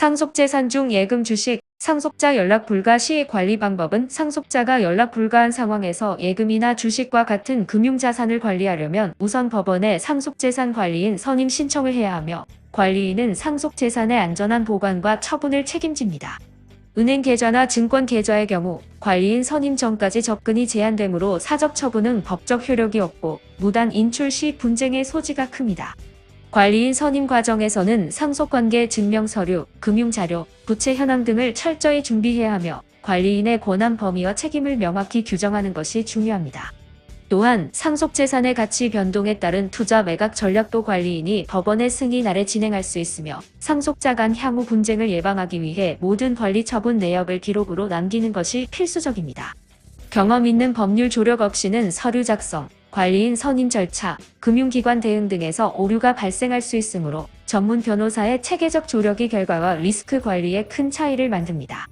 상속재산 중 예금 주식, 상속자 연락 불가 시 관리 방법은 상속자가 연락 불가한 상황에서 예금이나 주식과 같은 금융자산을 관리하려면 우선 법원에 상속재산 관리인 선임 신청을 해야 하며 관리인은 상속재산의 안전한 보관과 처분을 책임집니다. 은행 계좌나 증권 계좌의 경우 관리인 선임 전까지 접근이 제한되므로 사적 처분은 법적 효력이 없고 무단 인출 시 분쟁의 소지가 큽니다. 관리인 선임 과정에서는 상속관계 증명서류, 금융자료, 부채 현황 등을 철저히 준비해야 하며 관리인의 권한 범위와 책임을 명확히 규정하는 것이 중요합니다. 또한 상속재산의 가치 변동에 따른 투자 매각 전략도 관리인이 법원의 승인 아래 진행할 수 있으며 상속자 간 향후 분쟁을 예방하기 위해 모든 관리 처분 내역을 기록으로 남기는 것이 필수적입니다. 경험 있는 법률 조력 없이는 서류 작성, 관리인 선임 절차, 금융기관 대응 등에서 오류가 발생할 수 있으므로 전문 변호사의 체계적 조력이 결과와 리스크 관리에 큰 차이를 만듭니다.